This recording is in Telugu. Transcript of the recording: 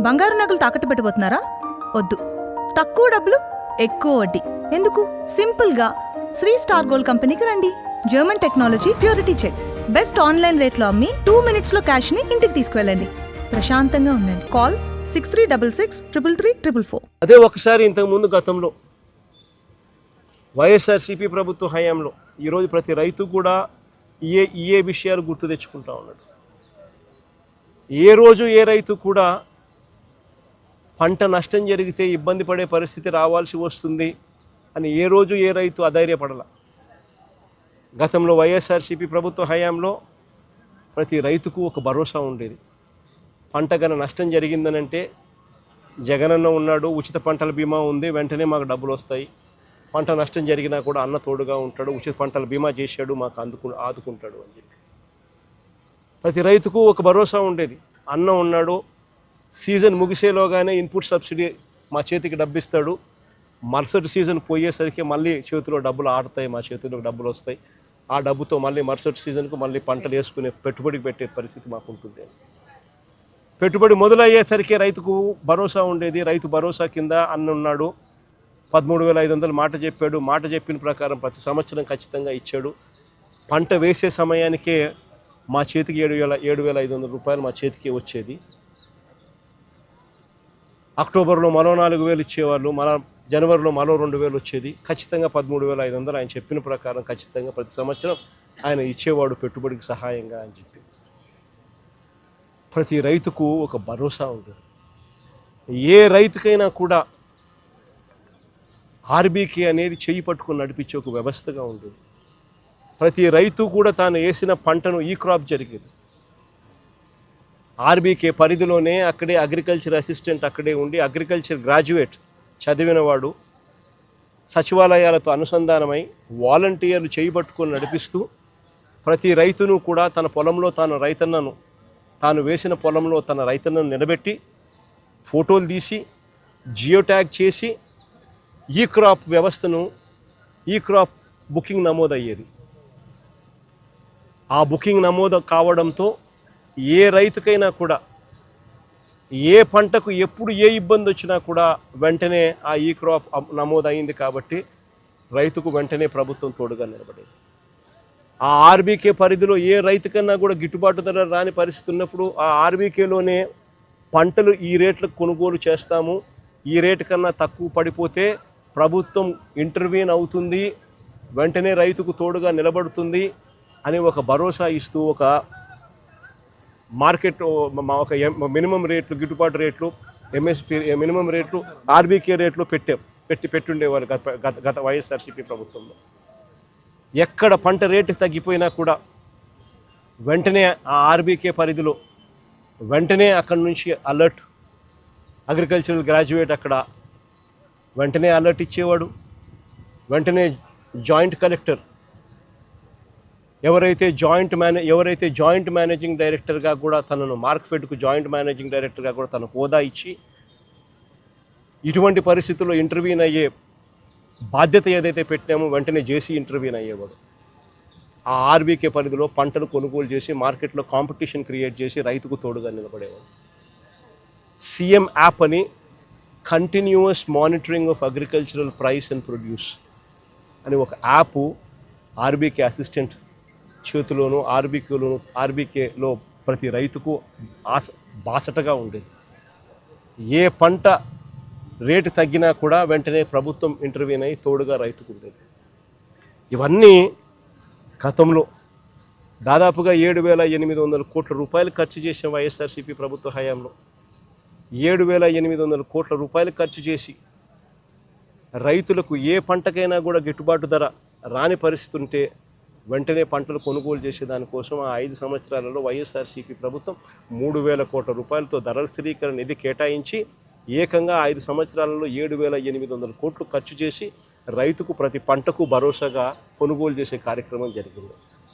బంగారు నగలు తాకట్టు పెట్టబోతున్నారా వద్దు. తక్కువ డబ్బులు ఎక్కువ వడ్డీ. ఎందుకు? సింపుల్గా. శ్రీ స్టార్ గోల్డ్ కంపెనీకి రండి. German technology purity check. Best online రేట్లో అమ్మి టూ మినిట్స్లో క్యాష్ని ఇంటికి తీసుకువెళ్ళండి. ప్రశాంతంగా ఉండండి. Call six three double six triple three triple four. అదే ఒకసారి ఇంతకు ముందు గతంలో. వైఎస్ఆర్సీపీ ప్రభుత్వ హయాంలో. ఈరోజు ప్రతి రైతు కూడా ఏ ఏ విషయాలు గుర్తు తెచ్చుకుంటా ఉన్నాడు. ఏ రోజు ఏ రైతు కూడా పంట నష్టం జరిగితే ఇబ్బంది పడే పరిస్థితి రావాల్సి వస్తుంది అని ఏ రోజు ఏ రైతు అధైర్యపడాల. గతంలో వైఎస్ఆర్సీపీ ప్రభుత్వ హయాంలో ప్రతి రైతుకు ఒక భరోసా ఉండేది. పంట గన నష్టం జరిగిందనంటే జగనన్న ఉన్నాడు ఉచిత పంటల బీమా ఉంది వెంటనే మాకు డబ్బులు వస్తాయి. పంట నష్టం జరిగినా కూడా అన్న తోడుగా ఉంటాడు ఉచిత పంటల బీమా చేశాడు మాకు అందుకు ఆదుకుంటాడు అని చెప్పి. ప్రతి రైతుకు ఒక భరోసా ఉండేది. అన్న ఉన్నాడు సీజన్ ముగిసేలోగానే ఇన్పుట్ సబ్సిడీ మా చేతికి డబ్బు ఇస్తాడు మరుసటి సీజన్ పోయేసరికి మళ్ళీ చేతిలో డబ్బులు ఆడతాయి మా చేతిలో డబ్బులు వస్తాయి. ఆ డబ్బుతో మళ్ళీ మరుసటి సీజన్కు మళ్ళీ పంటలు వేసుకునే పెట్టుబడికి పెట్టే పరిస్థితి మాకు ఉంటుంది పెట్టుబడి మొదలయ్యేసరికి రైతుకు భరోసా ఉండేది. రైతు భరోసా కింద అన్న ఉన్నాడు. పదమూడు వేల ఐదు వందలు మాట చెప్పాడు. మాట చెప్పిన ప్రకారం ప్రతి సంవత్సరం ఖచ్చితంగా ఇచ్చాడు. పంట వేసే సమయానికే మా చేతికి ఏడు వేల ఏడు వేల ఐదు వందల రూపాయలు మా చేతికి వచ్చేది. అక్టోబర్లో మరో నాలుగు వేలు ఇచ్చేవాళ్ళు మన జనవరిలో మరో రెండు వేలు వచ్చేది. ఖచ్చితంగా పదమూడు వేల ఐదు వందలు ఆయన చెప్పిన ప్రకారం ఖచ్చితంగా ప్రతి సంవత్సరం ఆయన ఇచ్చేవాడు పెట్టుబడికి సహాయంగా అని చెప్పి. ప్రతి రైతుకు ఒక భరోసా ఉంటుంది. ఏ రైతుకైనా కూడా ఆర్బీకే అనేది చేయి పట్టుకుని నడిపించే ఒక వ్యవస్థగా ఉంటుంది. ప్రతి రైతు కూడా తాను వేసిన పంటను ఈ క్రాప్ జరిగేది. ఆర్బీకే పరిధిలోనే అక్కడే అగ్రికల్చర్ అసిస్టెంట్ అక్కడే ఉండి అగ్రికల్చర్ గ్రాడ్యుయేట్ చదివినవాడు సచివాలయాలతో అనుసంధానమై వాలంటీర్లు చేయబట్టుకొని నడిపిస్తూ ప్రతి రైతును కూడా తన పొలంలో తాను రైతన్నను తాను వేసిన పొలంలో తన రైతన్నను నిలబెట్టి ఫోటోలు తీసి జియో ట్యాగ్ చేసి ఈ క్రాప్ వ్యవస్థను ఈ క్రాప్ బుకింగ్ నమోదయ్యేది. ఆ బుకింగ్ నమోదు కావడంతో ఏ రైతుకైనా కూడా ఏ పంటకు ఎప్పుడు ఏ ఇబ్బంది వచ్చినా కూడా వెంటనే ఆ ఈ క్రాప్ నమోదైంది కాబట్టి రైతుకు వెంటనే ప్రభుత్వం తోడుగా నిలబడేది. ఆ ఆర్బీకే పరిధిలో ఏ రైతుకన్నా కూడా గిట్టుబాటు ధర రాని పరిస్థితి ఉన్నప్పుడు ఆ ఆర్బీకేలోనే పంటలు ఈ రేట్లకు కొనుగోలు చేస్తాము. ఈ రేటు కన్నా తక్కువ పడిపోతే ప్రభుత్వం ఇంటర్వ్యూన్ అవుతుంది వెంటనే రైతుకు తోడుగా నిలబడుతుంది అని ఒక భరోసా ఇస్తూ ఒక మార్కెట్ మా- ఒక ఎం- మినిమం రేట్లు గిట్టుబాటు రేట్లు ఎంఎస్పి మినిమం రేట్లు ఆర్బీకే రేట్లు పెట్టాం పెట్టి పెట్టుండేవారు గత గత గత వైఎస్ఆర్సీపీ ప్రభుత్వంలో. ఎక్కడ పంట రేటు తగ్గిపోయినా కూడా వెంటనే ఆ ఆర్బీకే పరిధిలో వెంటనే అక్కడి నుంచి అలర్ట్ అగ్రికల్చరల్ గ్రాడ్యుయేట్ అక్కడ వెంటనే అలర్ట్ ఇచ్చేవాడు. వెంటనే జాయింట్ కలెక్టర్ ఎవరైతే జాయింట్ మేనే ఎవరైతే జాయింట్ మేనేజింగ్ డైరెక్టర్గా కూడా తనను మార్క్ఫెడ్కు జాయింట్ మేనేజింగ్ డైరెక్టర్గా కూడా తన హోదా ఇచ్చి ఇటువంటి పరిస్థితుల్లో ఇంటర్వ్యూన్ అయ్యే బాధ్యత ఏదైతే పెట్టామో వెంటనే చేసి ఇంటర్వ్యూన్ అయ్యేవాడు. ఆ ఆర్బీకే పరిధిలో పంటలు కొనుగోలు చేసి మార్కెట్లో కాంపిటీషన్ క్రియేట్ చేసి రైతుకు తోడుగా నిలబడేవాడు. సీఎం యాప్ అని continuous monitoring of agricultural price and produce అని ఒక యాప్ ఆర్బీకే అసిస్టెంట్ చేతిలోనూ ఆర్బీకేలోను ఆర్బీకేలో ప్రతి రైతుకు ఆస బాసటగా ఉండేది. ఏ పంట రేటు తగ్గినా కూడా వెంటనే ప్రభుత్వం ఇంటర్వ్యూన్ అయి తోడుగా రైతుకు ఉండేది. ఇవన్నీ గతంలో దాదాపుగా ఏడు వేల ఎనిమిది వందల కోట్ల రూపాయలు ఖర్చు చేసిన వైఎస్ఆర్సీపీ ప్రభుత్వ హయాంలో ఏడు వేల ఎనిమిది వందల కోట్ల రూపాయలు ఖర్చు చేసి రైతులకు ఏ పంటకైనా కూడా గిట్టుబాటు ధర రాని పరిస్థితి ఉంటే వెంటనే పంటలు కొనుగోలు చేసే దానికోసం ఆ ఐదు సంవత్సరాలలో వైఎస్ఆర్సీపీ ప్రభుత్వం మూడు వేల కోట్ల రూపాయలతో ధరల స్థిరీకరణ నిధి కేటాయించి ఏకంగా ఐదు సంవత్సరాలలో ఏడు వేల ఎనిమిది వందల కోట్లు ఖర్చు చేసి రైతుకు ప్రతి పంటకు భరోసాగా కొనుగోలు చేసే కార్యక్రమం జరిగింది.